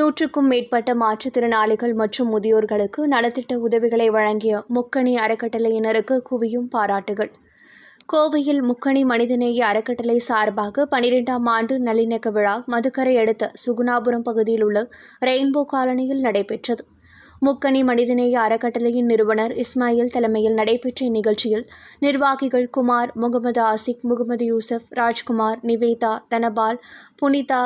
நூற்றுக்கும் மேற்பட்ட மாற்றுத்திறனாளிகள் மற்றும் முதியோர்களுக்கு நலத்திட்ட உதவிகளை வழங்கிய முக்கணி அறக்கட்டளையினருக்கு குவியும் பாராட்டுகள். கோவையில் முக்கணி மனிதநேய அறக்கட்டளை சார்பாக பனிரெண்டாம் ஆண்டு நல்லிணக்க விழா மதுக்கரை அடுத்த சுகுணாபுரம் பகுதியில் உள்ள ரெயின்போ காலனியில் நடைபெற்றது. முக்கணி மனிதநேய அறக்கட்டளையின் நிறுவனர் இஸ்மாயில் தலைமையில் நடைபெற்ற இந்நிகழ்ச்சியில் நிர்வாகிகள் குமார் முகமது ஆசிக் முகமது யூசப் ராஜ்குமார் நிவேதா தனபால் புனிதா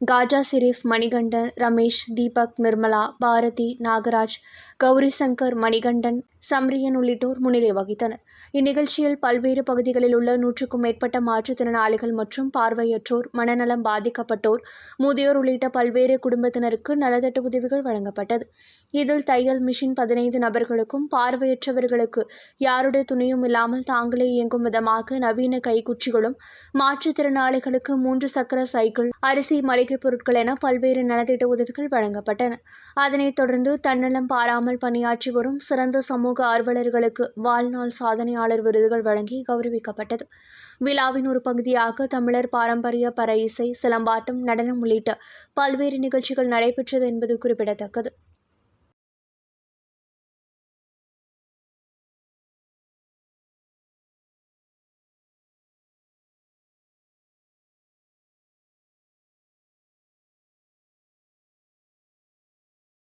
காஜா சிரீஃப் மணிகண்டன் ரமேஷ் தீபக் நிர்மலா பாரதி நாகராஜ் கௌரி சங்கர் மணிகண்டன் சம்ரியன் உள்ளிட்டோர் முன்னிலை வகித்தனர். இந்நிகழ்ச்சியில் பல்வேறு பகுதிகளில் உள்ள நூற்றுக்கும் மேற்பட்ட மாற்றுத்திறனாளிகள் மற்றும் பார்வையற்றோர் மனநலம் பாதிக்கப்பட்டோர் முதியோர் உள்ளிட்ட பல்வேறு குடும்பத்தினருக்கு நலத்திட்ட உதவிகள் வழங்கப்பட்டது. இதில் தையல் மிஷின் பதினைந்து நபர்களுக்கும் பார்வையற்றவர்களுக்கு யாருடைய துணையும் இல்லாமல் தாங்களே இயங்கும் விதமாக நவீன கைக்குச்சிகளும் மாற்றுத்திறனாளிகளுக்கு மூன்று சக்கர சைக்கிள் அரிசி மளிகைப் பொருட்கள் என பல்வேறு நலத்திட்ட உதவிகள் வழங்கப்பட்டன. அதனைத் தொடர்ந்து தன்னலம் பாராமல் பணியாற்றி வரும் சிறந்த சமூக ஆர்வலர்களுக்கு வாழ்நாள் சாதனையாளர் விருதுகள் வழங்கி கௌரவிக்கப்பட்டது. விழாவின் ஒரு பகுதியாக தமிழர் பாரம்பரிய பற இசை சிலம்பாட்டம் நடனம் உள்ளிட்ட பல்வேறு நிகழ்ச்சிகள் நடைபெற்றது என்பது குறிப்பிடத்தக்கது.